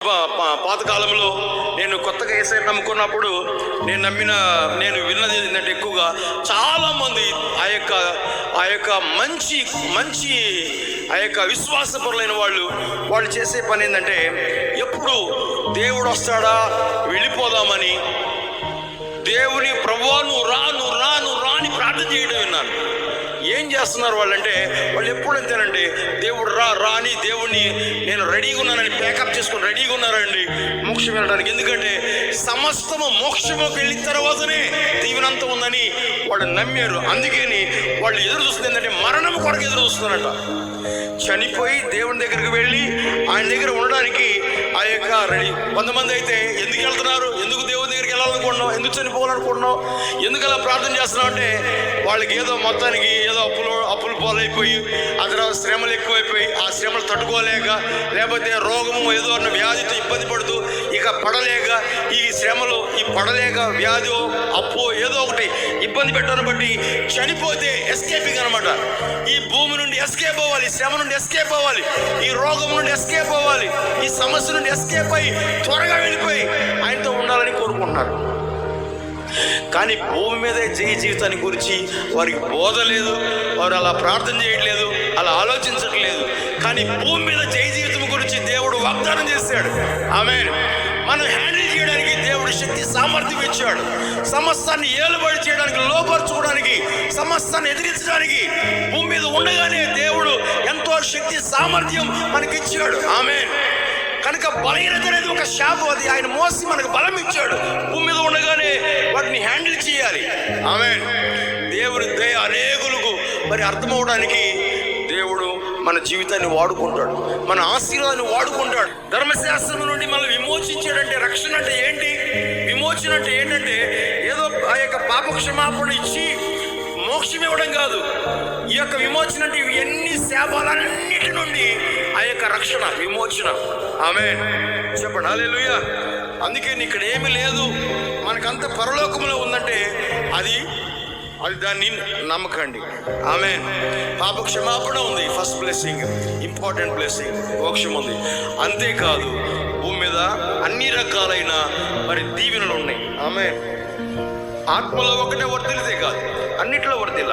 పాతకాలంలో నేను కొత్తగా ఏసై నమ్ముకున్నప్పుడు నేను నమ్మిన నేను విన్నది ఏంటంటే ఎక్కువగా చాలా మంది ఆ యొక్క ఆ యొక్క మంచి మంచి ఆ యొక్క విశ్వాసపరులైన వాళ్ళు వాళ్ళు చేసే పని ఏంటంటే ఎప్పుడు దేవుడు వస్తాడా వెళ్ళిపోదామని దేవుని ప్రభువాను రాను రాను రాని ప్రార్థన చేయడం విన్నాను. ఏం చేస్తున్నారు వాళ్ళంటే వాళ్ళు ఎప్పుడు అంతేనండి దేవుడు రా రాని దేవుణ్ణి దేవుడిని నేను రెడీగా ఉన్నానని ప్యాకప్ చేసుకొని రెడీగా ఉన్నారండి. మోక్షం వెళ్ళడానికి. ఎందుకంటే సమస్తము మోక్షముకి వెళ్ళిన తర్వాతనే దీవెనంత ఉందని వాళ్ళు నమ్మారు. అందుకని వాళ్ళు ఎదురు చూస్తుంది ఏంటంటే మరణం కొరకు ఎదురు చూస్తున్నారట. చనిపోయి దేవుని దగ్గరికి వెళ్ళి ఆయన దగ్గర ఉండడానికి ఇంకా రెడీ. కొంతమంది అయితే ఎందుకు వెళ్తున్నారు? ఎందుకు దేవుని దగ్గరికి వెళ్ళాలనుకుంటున్నావు? ఎందుకు చనిపోవాలనుకుంటున్నావు? ఎందుకు అలా ప్రార్థన చేస్తున్నావు అంటే వాళ్ళకి ఏదో మొత్తానికి ఏదో అప్పులు అప్పులు పాలైపోయి ఆ తర్వాత శ్రమలు ఎక్కువైపోయి ఆ శ్రమలు తట్టుకోలేక లేకపోతే రోగము ఏదో అన్న వ్యాధితో ఇబ్బంది పడుతూ ఇక పడలేక ఈ శ్రమలు ఈ పడలేక వ్యాధి అప్పు ఏదో ఒకటి ఇబ్బంది పెట్టడం బట్టి చనిపోతే ఎస్కేపింగ్ అనమాట ఈ భూమి నుండి ఎస్కేప్ అవ్వాలి శ్రమ నుండి ఎస్కేప్ అవ్వాలి ఈ రోగం నుండి ఎస్కేప్ అవ్వాలి. ఈ సమస్య నుండి ఎస్కేప్ అయి త్వరగా వెళ్ళిపోయి ఆయనతో ఉండాలని కోరుకుంటున్నారు. కానీ భూమి మీద జయ జీవితాన్ని గురించి వారికి బోధ లేదు వారు అలా ప్రార్థన చేయట్లేదు అలా ఆలోచించట్లేదు. కానీ భూమి మీద జయ జీవితం గురించి దేవుడు వాగ్దానం చేశాడు. ఆమె మనం హ్యాండిల్ చేయడానికి దేవుడు శక్తి సామర్థ్యం ఇచ్చాడు. సమస్తాన్ని ఏలుబడి చేయడానికి లోపరుచుకోవడానికి సమస్తాన్ని ఎదిరించడానికి భూమి మీద ఉండగానే దేవుడు ఎంతో శక్తి సామర్థ్యం మనకిచ్చాడు. ఆమె కనుక బలహీనత అనేది ఒక శాపం. అది ఆయన మోసి మనకు బలం ఇచ్చాడు. భూమి మీద ఉండగానే వాటిని హ్యాండిల్ చేయాలి. ఆమె దేవుని దయ అనేకులకు మరి అర్థమవడానికి దేవుడు మన జీవితాన్ని వాడుకుంటాడు. మన ఆశీర్వాదాన్ని వాడుకుంటాడు. ధర్మశాస్త్రం నుండి మనం విమోచించాడంటే రక్షణ అంటే ఏంటి? విమోచన అంటే ఏంటంటే ఏదో ఆ యొక్క పాప క్షమాపణ ఇచ్చి మోక్షం ఇవ్వడం కాదు. ఈ యొక్క విమోచన అంటే ఇవన్నీ శాపాలన్నీ శాపాలన్నిటి నుండి ఆ యొక్క రక్షణ విమోచన. ఆమె చెప్పండి. హల్లెలూయా. అందుకే ఇక్కడ ఏమీ లేదు. మనకంత పరలోకంలో ఉందంటే అది అది దాన్ని నమ్మకండి. ఆమె పాప క్షమాపణ ఉంది. ఫస్ట్ బ్లెస్సింగ్ ఇంపార్టెంట్ బ్లెస్సింగ్ మోక్షం ఉంది. అంతేకాదు భూమి మీద అన్ని రకాలైన మరి దీవెనలు ఉన్నాయి. ఆమె ఆత్మలో ఒకటే వర్తిలితే కాదు. అన్నిట్లో వర్తిల్ల